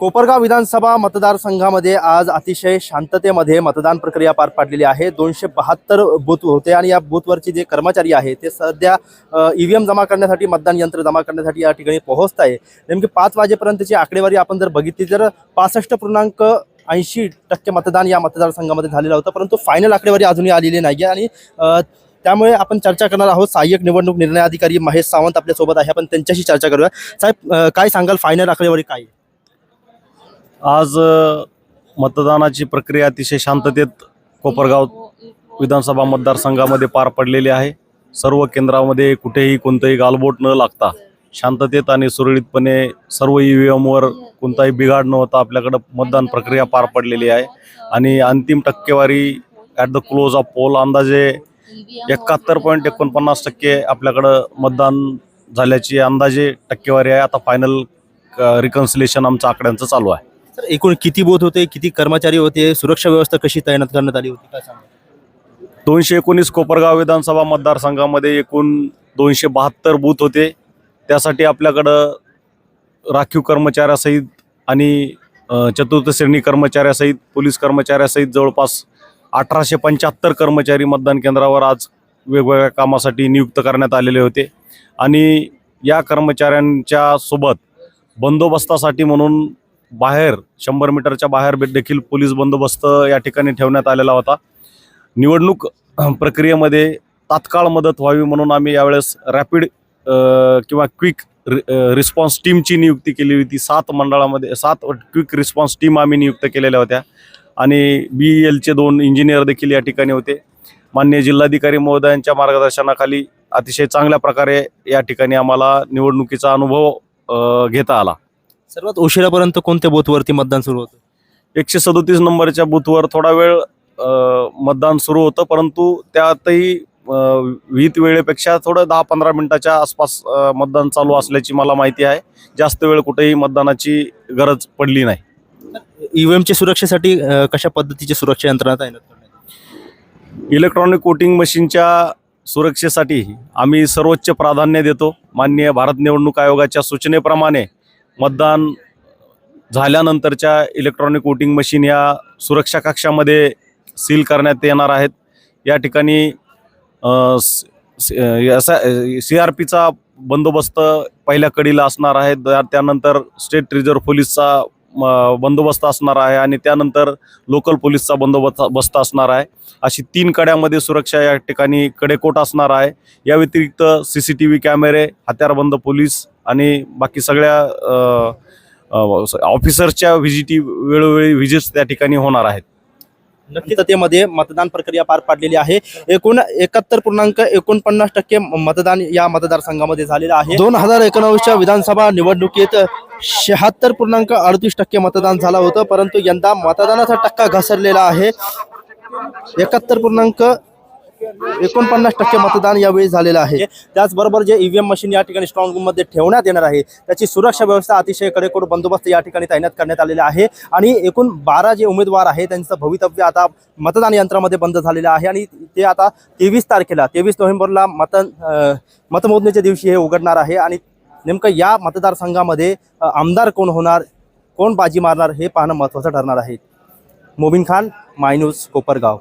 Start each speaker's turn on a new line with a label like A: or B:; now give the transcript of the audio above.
A: कोपरगाव विधानसभा मतदारसंघामध्ये आज अतिशय शांततेमध्ये मतदान प्रक्रिया पार पाडलेली आहे. दोनशे बहात्तर बूथ होते आणि या बूथवरचे जे कर्मचारी आहे ते सध्या ई व्ही एम जमा करण्यासाठी मतदान यंत्र जमा करण्यासाठी या ठिकाणी पोहोचत आहे. नेमकी पाच वाजेपर्यंतची आकडेवारी आपण जर बघितली तर पासष्ट पूर्णांक ऐंशी टक्के मतदान या मतदारसंघामध्ये झालेलं होतं. परंतु फायनल आकडेवारी अजूनही आलेली नाही आहे आणि त्यामुळे आपण चर्चा करणार आहोत. सहाय्यक निवडणूक निर्णय अधिकारी महेश सावंत आपल्यासोबत आहे. आपण त्यांच्याशी चर्चा करूया. साहेब काय सांगाल? फायनल आकडेवारी काय आहे?
B: आज मतदानाची प्रक्रिया अतिशय शांततेत कोपरगाव विधानसभा मतदारसंघामध्ये पार पडलेली आहे. सर्व केंद्रामध्ये कुठेही कोणतंही गालबोट न लागता शांततेत आणि सुरळीतपणे सर्व ई व्ही एमवर कोणताही बिघाड न होता आपल्याकडं मतदान प्रक्रिया पार पडलेली आहे. आणि अंतिम टक्केवारी at the close of poll अंदाजे एकाहत्तर पॉईंट एकोणपन्नास टक्के आपल्याकडं मतदान झाल्याची अंदाजे टक्केवारी आहे. आता फायनल रिकन्सिलेशन आमचं आकड्यांचं चालू आहे.
A: तर एकूण किती बूथ होते किती कर्मचारी होते सुरक्षा व्यवस्था कशी तैनात करण्यात आली होती काय सांगा
B: दोनशे एकोणीस कोपरगाव विधानसभा मतदारसंघामध्ये एकूण दोनशे बहात्तर बूथ होते. त्यासाठी आपल्याकडं राखीव कर्मचाऱ्यासहित आणि चतुर्थश्रेणी चतुर्थ श्रेणी कर्मचाऱ्यासहित पोलीस कर्मचाऱ्यासहित जवळपास अठराशे पंच्याहत्तर कर्मचारी मतदान केंद्रावर आज वेगवेगळ्या कामासाठी नियुक्त करण्यात आलेले होते. आणि या कर्मचाऱ्यांच्या सोबत बंदोबस्तासाठी म्हणून बाहेर शंभर मीटरच्या बाहेर देखील पोलीस बंदोबस्त या ठिकाणी ठेवण्यात आलेला होता. निवडणूक प्रक्रियेमध्ये तात्काळ मदत व्हावी म्हणून आम्ही यावेळेस रॅपिड किंवा क्विक रिस्पॉन्स टीमची नियुक्ती केली होती. सात मंडळामध्ये सात क्विक रिस्पॉन्स टीम आम्ही नियुक्त केलेल्या होत्या. आणि बी एलचे दोन इंजिनियर देखील या ठिकाणी होते. मान्य जिल्हाधिकारी महोदयांच्या मार्गदर्शनाखाली अतिशय चांगल्या प्रकारे या ठिकाणी आम्हाला निवडणुकीचा अनुभव घेता आला.
A: सर्वात उशिरापर्यंत कोणत्या बूथवरती मतदान सुरू होतं?
B: एकशे सदोतीस नंबरच्या बूथवर थोडा वेळ मतदान सुरू होतं परंतु त्यातही अ, विहित वेळेपेक्षा थोडं दहा पंधरा मिनिटाच्या आसपास मतदान चालू असल्याची मला माहिती आहे. जास्त वेळ कुठेही मतदानाची गरज पडली नाही.
A: ईव्हीएमच्या सुरक्षेसाठी कशा पद्धतीची सुरक्षा यंत्रणा तैनात करण्यात
B: इलेक्ट्रॉनिक वोटिंग मशीनच्या सुरक्षेसाठी आम्ही सर्वोच्च प्राधान्य देतो. माननीय भारत निवडणूक आयोगाच्या सूचनेप्रमाणे मतदान झाल्यानंतरच्या इलेक्ट्रॉनिक वोटिंग मशीन या सुरक्षा कक्षामध्ये सील करण्यात येणार आहेत. या ठिकाणी सी आर पीचा बंदोबस्त पहिल्या कडीला असणार आहे. त्यानंतर स्टेट रिझर्व्ह पोलीसचा बंदोबस्त असणार आहे आणि त्यानंतर लोकल पोलीसचा बंदोबस्त बस्त असणार आहे. अशी तीन कड्यामध्ये सुरक्षा या ठिकाणी कडेकोट असणार आहे. या व्यतिरिक्त सी सी टी व्ही कॅमेरे हत्यारबंद पोलीस आणि बाकी सगळ्या ऑफिसरच्या ऑफिसर्सच्या व्हिजिटी वेळोवेळी व्हिजिट्स त्या ठिकाणी होणार आहेत.
A: नक्कीच. मतदान प्रक्रिया पार पाडलेली आहे. एकूण एकाहत्तर पूर्णांक एकोणपन्नास टक्के मतदान या मतदारसंघामध्ये झालेलं आहे. दोन हजार एकोणावीसच्या विधानसभा निवडणुकीत शहात्तर पूर्णांक अडतीस टक्के मतदान झालं होतं परंतु यंदा मतदानाचा टक्का घसरलेला आहे. एकाहत्तर पूर्णांक एकोणपन्नास टक्के मतदान यावेळी झालेलं आहे. त्याचबरोबर जे ईव्हीएम मशीन या ठिकाणी स्ट्रॉंग रूममध्ये ठेवण्यात येणार आहे त्याची सुरक्षा व्यवस्था अतिशय कडेकोट बंदोबस्त या ठिकाणी तैनात करण्यात आलेला आहे. आणि एकूण बारा जे उमेदवार आहे त्यांचं भवितव्य आता मतदान यंत्रामध्ये बंद झालेलं आहे. आणि ते आता तेवीस तारखेला तेवीस नोव्हेंबरला मत मतमोजणीच्या दिवशी हे उघडणार आहे. आणि नेमकं या मतदारसंघामध्ये आमदार कोण होणार कोण बाजी मारणार हे पाहणं महत्त्वाचं ठरणार आहे. Mobin Khan my news Kopargaon.